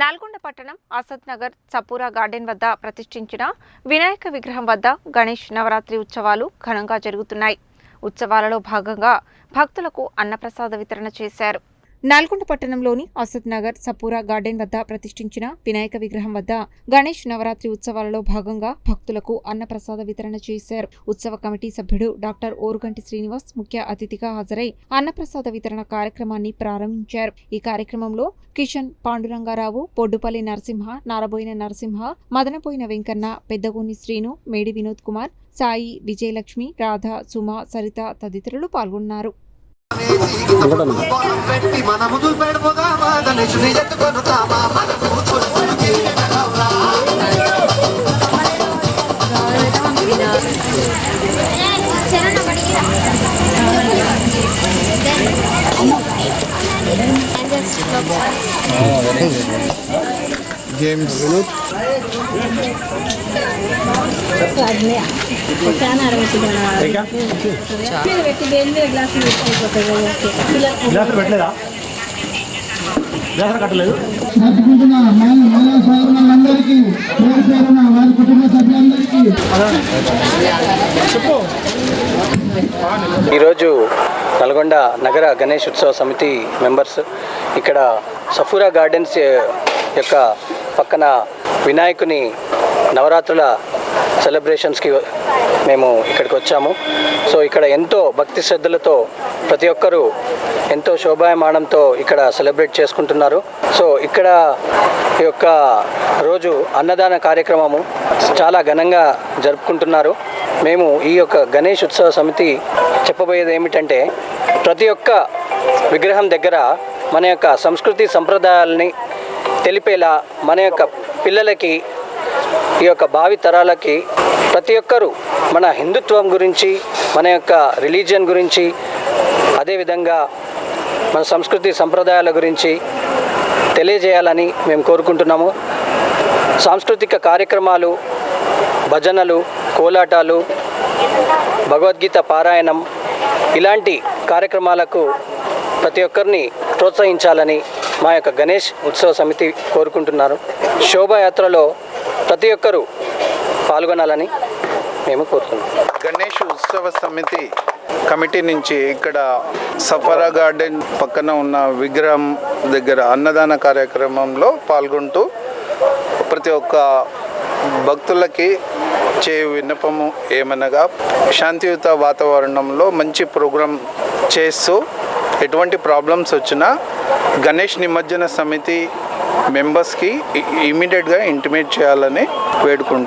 నల్గొండ పట్టణం అసద్ నగర్ చపూరా గార్డెన్ వద్ద ప్రతిష్ఠించిన వినాయక విగ్రహం వద్ద గణేష్ నవరాత్రి ఉత్సవాలు ఘనంగా జరుగుతున్నాయి. ఉత్సవాలలో భాగంగా భక్తులకు అన్నప్రసాద వితరణ చేశారు. నల్గొండ పట్టణంలోని అసద్ నగర్ సపూరా గార్డెన్ వద్ద ప్రతిష్ఠించిన వినాయక విగ్రహం వద్ద గణేష్ నవరాత్రి ఉత్సవాలలో భాగంగా భక్తులకు అన్నప్రసాద వితరణ చేశారు. ఉత్సవ కమిటీ సభ్యుడు డాక్టర్ ఓరుగంటి శ్రీనివాస్ ముఖ్య అతిథిగా హాజరై అన్నప్రసాద వితరణ కార్యక్రమాన్ని ప్రారంభించారు. ఈ కార్యక్రమంలో కిషన్ పాండురంగారావు పొడ్డుపల్లి నరసింహ నారబోయిన నరసింహ మదనపోయిన వెంకన్న పెద్దగూని శ్రీను మేడి వినోద్ కుమార్ సాయి విజయలక్ష్మి రాధ సుమ సరిత తదితరులు పాల్గొన్నారు. పెట్టి మన ముదులు పెడపోదామా గణేశుని ఎత్తుకొనుతామా? మన కూతురు గేమ్స్ గ్లాసులు పెట్టలేదా? గ్లాసులు కట్టలేదు? జరుపుకుంటున్న మహిళ మహిళా సోదరులందరికీ పేరు పేరున వారి కుటుంబ సభ్యులందరికీ. ఈరోజు నల్గొండ నగర గణేష్ ఉత్సవ సమితి మెంబర్స్ ఇక్కడ సఫూరా గార్డెన్స్ యొక్క పక్కన వినాయకుని నవరాత్రుల సెలబ్రేషన్స్కి మేము ఇక్కడికి వచ్చాము. సో ఇక్కడ ఎంతో భక్తి శ్రద్ధలతో ప్రతి ఒక్కరూ ఎంతో శోభాయమానంతో ఇక్కడ సెలబ్రేట్ చేసుకుంటున్నారు. సో ఇక్కడ ఈ యొక్క రోజు అన్నదాన కార్యక్రమము చాలా ఘనంగా జరుపుకుంటున్నారు. మేము ఈ యొక్క గణేష్ ఉత్సవ సమితి చెప్పబోయేది ఏమిటంటే ప్రతి ఒక్క విగ్రహం దగ్గర మన యొక్క సంస్కృతి సంప్రదాయాలని తెలిపేలా మన యొక్క పిల్లలకి ఈ యొక్క భావి తరాలకి ప్రతి ఒక్కరూ మన హిందుత్వం గురించి మన యొక్క రిలీజియన్ గురించి అదేవిధంగా మన సంస్కృతి సంప్రదాయాల గురించి తెలియజేయాలని మేము కోరుకుంటున్నాము. సాంస్కృతిక కార్యక్రమాలు భజనలు కోలాటాలు భగవద్గీత పారాయణం ఇలాంటి కార్యక్రమాలకు ప్రతి ఒక్కరిని ప్రోత్సహించాలని మా యొక్క గణేష్ ఉత్సవ సమితి కోరుకుంటున్నారు. శోభాయాత్రలో ప్రతి ఒక్కరూ పాల్గొనాలని మేము కోరుతున్నాం. గణేష్ ఉత్సవ సమితి కమిటీ నుంచి ఇక్కడ సఫరా గార్డెన్ పక్కన ఉన్న విగ్రహం దగ్గర అన్నదాన కార్యక్రమంలో పాల్గొంటూ ప్రతి ఒక్క భక్తులకి చే విన్నపము ఏమనగా శాంతియుత వాతావరణంలో మంచి ప్రోగ్రాం చేస్తూ ఎటువంటి ప్రాబ్లమ్స్ వచ్చినా గణేష్ నిమజ్జన సమితి మెంబర్స్కి ఇమీడియట్గా ఇంటిమేట్ చేయాలని వేడుకుంటున్నాను